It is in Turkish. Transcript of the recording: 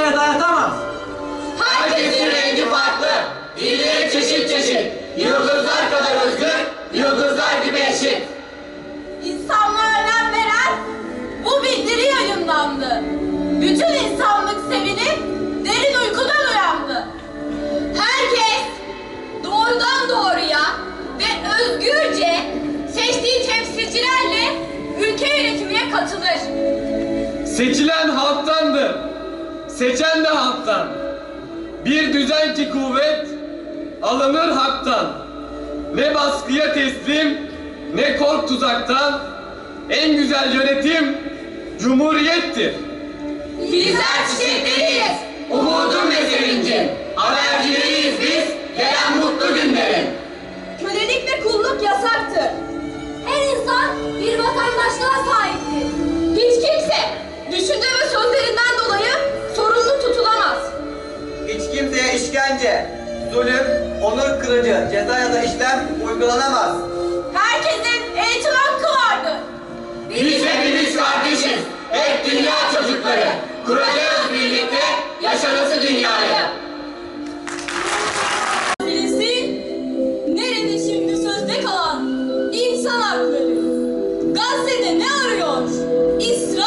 kimseye dayatamaz. Herkesin rengi farklı, dilleri çeşit çeşit. Yıldızlar kadar özgür, yıldızlar gibi eşit. İnsanlığa önem veren bu bildiri yayınlandı. Bütün insanlık sevinip derin uykudan uyandı. Herkes doğrudan doğruya ve özgürce seçtiği temsilcilerle ülke yönetimine katılır. Seçilen halktandır. Seçen de halktan. Bir düzen ki kuvvet alınır haktan. Ne baskıya teslim ne kork tuzaktan. En güzel yönetim cumhuriyettir. Bizler çiçekleriyiz, umudum ve sevincim. Habercileriyiz biz, gelen mutlu zulüm, onur kırıcı ceza ya da işlem uygulanamaz. Herkesin eğitim hakkı vardır. Biz hepimiz kardeşiz, hep dünya çocukları. Kuracağız birlikte yaşanası dünyayı. Filistin, nerede şimdi sözde kalan insan hakları? Gazze'de ne arıyor İsrail'in